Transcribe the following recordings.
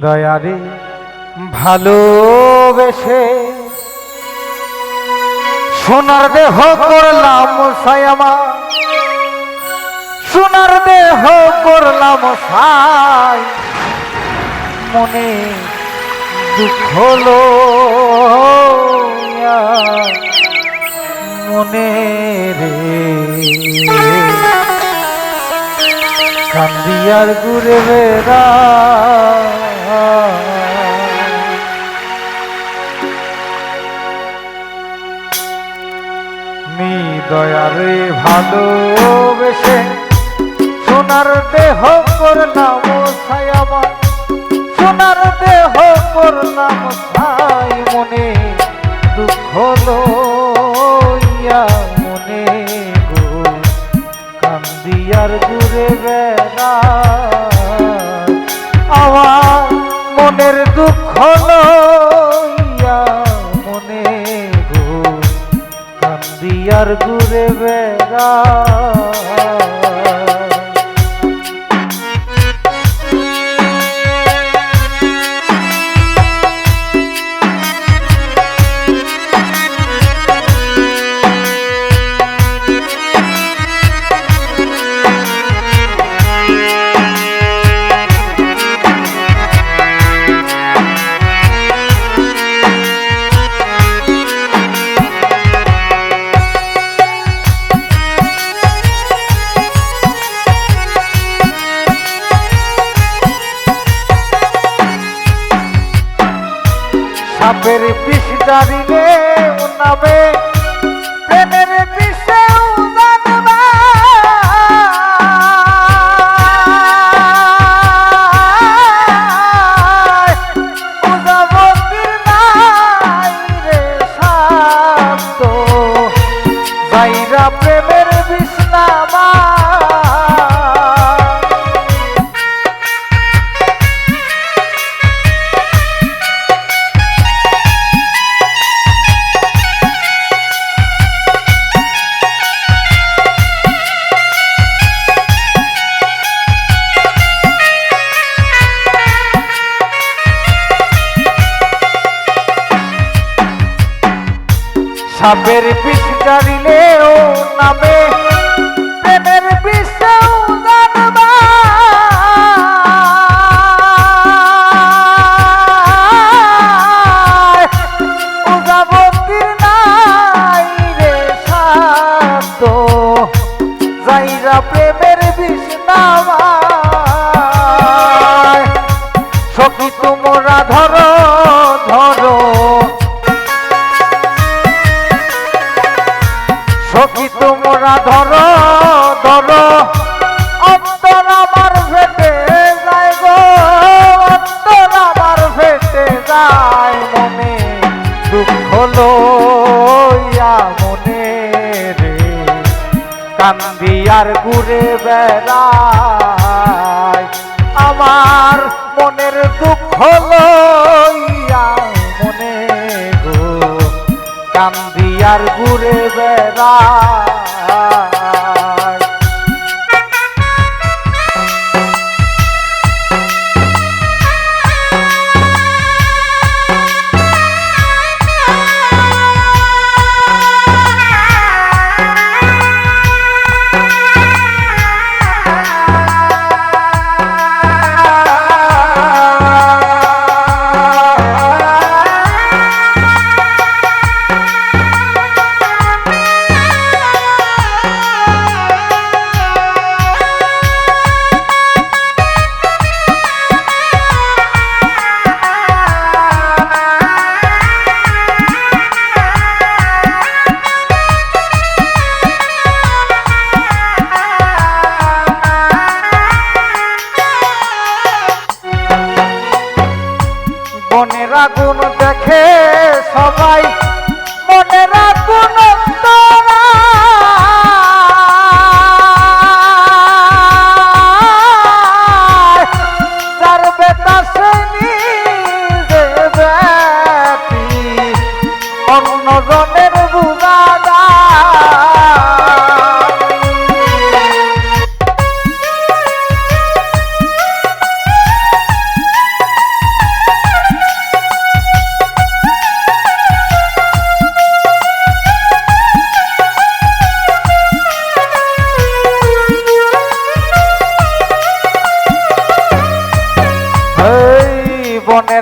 দয়ারে ভালোবেসে সোনার দেহ করলাম সায়ামা সোনার দেহ করলাম সাই। মনে দুঃখ মনে রে। কান্দিয়ার ঘুরে বেড়া। মি দয়ারে ভালোবেসে সোনার দেহ করলাম ছায়ামা সোনার দেহ করলাম ছাই মনে, দুঃখ লইয়া মনে। গো দূরে বেড়া আমার মনের দুঃখ লইয়া মনে গো কান্দিয়ার ঘুরে বেড়া সাপের বিষ জানিলে নামে সাপের বিষ জানিলে ও নামে। সখী তোমরা ধরো ধরো। অন্তর আমার ফেটে যায় গো, অন্তর আমার ফেটে যায় মনে। দুঃখ লইয়া মনে রে। কান্দি আর ঘুরে বেড়ায়। আমার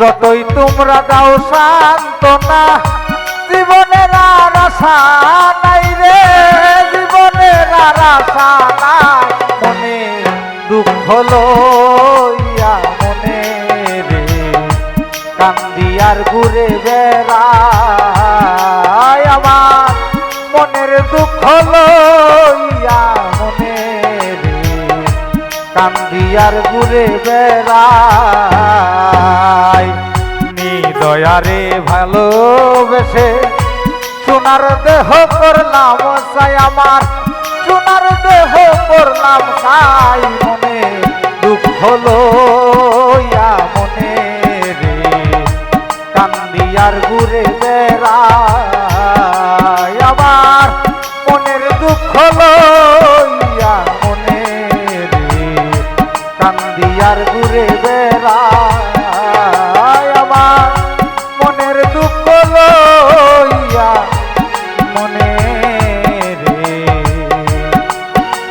যতই তোমরা দাও সান্ত্বনা, জীবনের আর আশা নাই রে, জীবনের আর মনে, দুঃখ লইয়া মনে রে। কান্দি আর ঘুরে বেড়ায় আমার, মনের দুঃখ লইয়া মনে রে। কান্দিয়ার ঘুরে বেড়ায় দয়ারে ভালোবেসে সোনার দেহ করলাম চাই আমার। সোনার দেহ করলাম চাই মনে, দুঃখ লইয়া মনে রে। কান্দিয়ার ঘুরে বেড়া আবার মনের দুঃখ লই রে।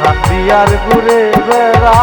হাতিয়ার ঘুরে বেড়া